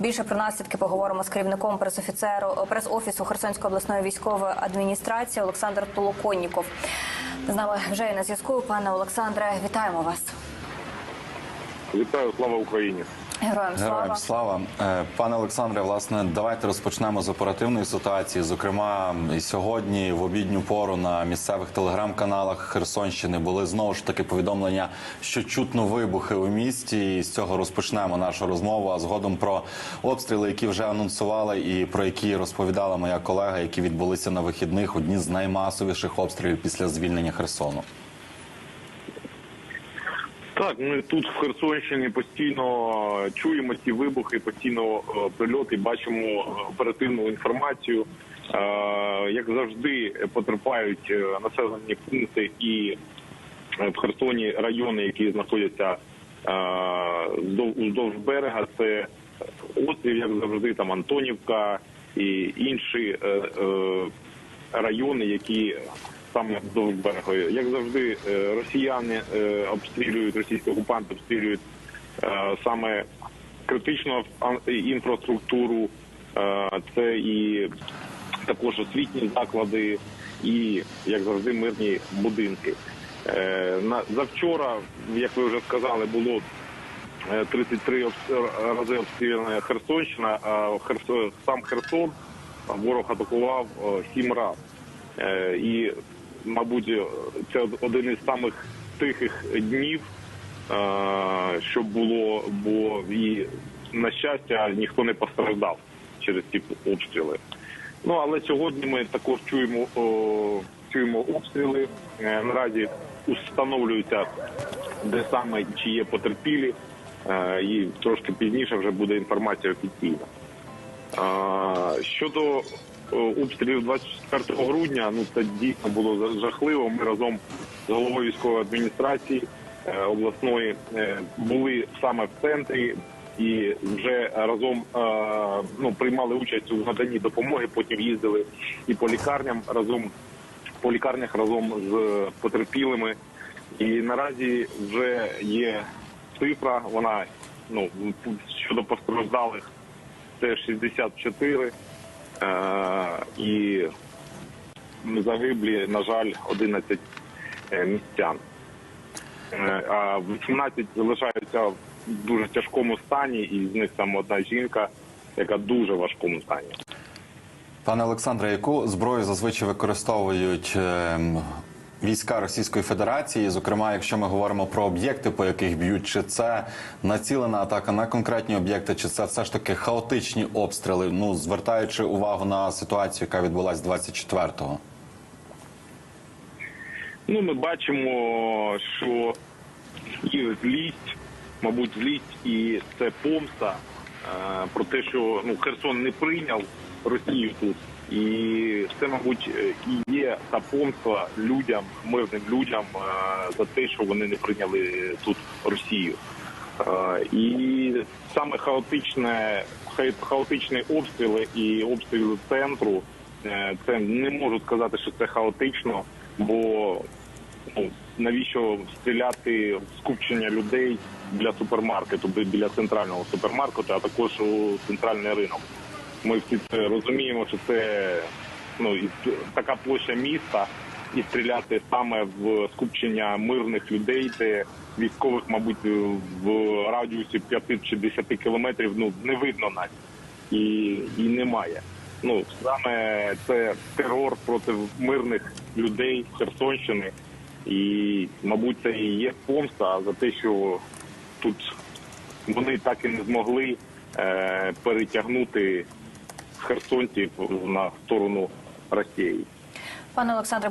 Більше про наслідки поговоримо з керівником пресофіцеру прес-офісу Херсонської обласної військової адміністрації Олександр Толоконніков. З нами вже і на зв'язку. Пане Олександре, вітаємо вас. Вітаю, слава Україні. Героям слава. Героям слава Е, пане Олександре. Власне, давайте розпочнемо з оперативної ситуації. Зокрема, сьогодні в обідню пору на місцевих телеграм-каналах Херсонщини були знову ж таки повідомлення, що чутно вибухи у місті. І з цього розпочнемо нашу розмову. А згодом про обстріли, які вже анонсували, і про які розповідала моя колега, які відбулися на вихідних. Одні з наймасовіших обстрілів після звільнення Херсону. Так, ми тут в Херсонщині постійно чуємо ці вибухи, постійно е, прильоти, бачимо е, оперативну інформацію. Е, Як завжди, потерпають населені пункти і в Херсоні райони, які знаходяться вздов- уздовж берега. Це острів, як завжди, там Антонівка і інші райони, які саме вздовж берега. Як завжди, е, росіяни е, обстрілюють, російські окупанти обстрілюють е, саме критичну інфраструктуру, це і також освітні заклади, і як завжди, мирні будинки. Завчора, як ви вже сказали, було е, 33 обс- рази обстріляна Херсонщина, а сам Херсон ворог атакував 7 разів. І, мабуть, це один із самих тихих днів, е, що було, бо і на щастя ніхто не постраждав через ці обстріли. Ну але сьогодні ми також чуємо чуємо обстріли. Е, Наразі встановлюється, де саме чи є потерпілі, Е, і трошки пізніше вже буде інформація офіційна. Щодо обстрілів 24 грудня, ну це дійсно було жахливо. Ми разом з головою військової адміністрації е, обласної е, були саме в центрі і вже разом е, ну, приймали участь у наданні допомоги. Потім їздили і по лікарням разом по лікарнях разом з потерпілими. І наразі вже є цифра. Вона ну щодо постраждалих це 64 е, і загиблі, на жаль, 11 е, містян. Е, А 18 залишаються в дуже тяжкому стані, і з них там одна жінка, яка в дуже важкому стані. Пане Олександре, яку зброю зазвичай використовують ем, війська Російської Федерації? Зокрема, якщо ми говоримо про об'єкти, по яких б'ють, чи це націлена атака на конкретні об'єкти, чи це все ж таки хаотичні обстріли? Ну звертаючи увагу на ситуацію, яка відбулась 24-го. Ну, ми бачимо, що і злість, мабуть, злість і це помста е, про те, що ну Херсон не прийняв Росію тут, і це, мабуть, е, і є та помста людям, мирним людям е, за те, що вони не прийняли тут Росію. Е, І саме хаотичне хаотичні обстріли і обстріли центру. Це не можу сказати, що це хаотично, бо ну, навіщо стріляти в скупчення людей для супермаркету, бі- біля центрального супермаркету, а також у центральний ринок. Ми всі це розуміємо, що це ну така площа міста, і стріляти саме в скупчення мирних людей, де військових, мабуть, в радіусі 5 чи 10 кілометрів ну не видно навіть і, і немає. Ну саме це терор проти мирних людей Херсонщини, і мабуть, це і є помста за те, що тут вони так і не змогли е, перетягнути херсонців на сторону Росії. Пане Олександре.